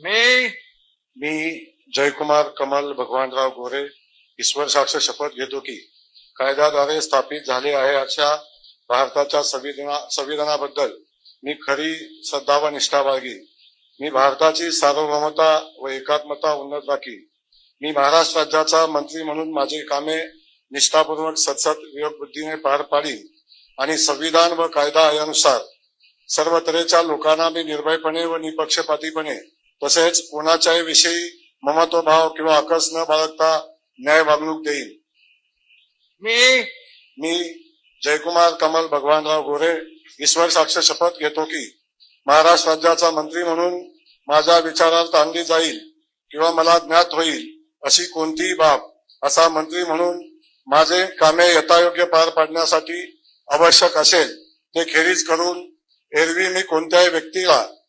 मी मी जयकुमार कमल भगवानराव गोरे ईश्वर साक्ष शपथ घेतो की कायद्याद्वारे स्थापित झाले आहे अशा भारताच्या संविधाना संविधानाबद्दल मी खरी श्रद्धा व निष्ठा बाळगी मी भारताची सार्वभौमता व एकात्मता उन्नत राखी मी महाराष्ट्र राज्याचा मंत्री म्हणून माझी कामे निष्ठापूर्वक सतसत विवेक बुद्धीने पार पाडी आणि संविधान व कायदा यानुसार सर्व तऱ्हेच्या लोकांना मी निर्भयपणे व निपक्षपातीपणे तसेच कोणाच्याही विषयी ममत्वभाव किंवा आकस न बाळगता न्याय वागणूक देईन. मी? मी जयकुमार कमल भगवानराव गोरे ईश्वर साक्ष शपथ घेतो की महाराष्ट्र राज्याचा मंत्री म्हणून माझ्या विचारात आणली जाईल किंवा मला ज्ञात होईल अशी कोणतीही बाब असा मंत्री म्हणून माझे कामे यथायोग्य पार पाडण्यासाठी आवश्यक असेल ते खेरीज करून एरवी मी कोणत्याही व्यक्तीला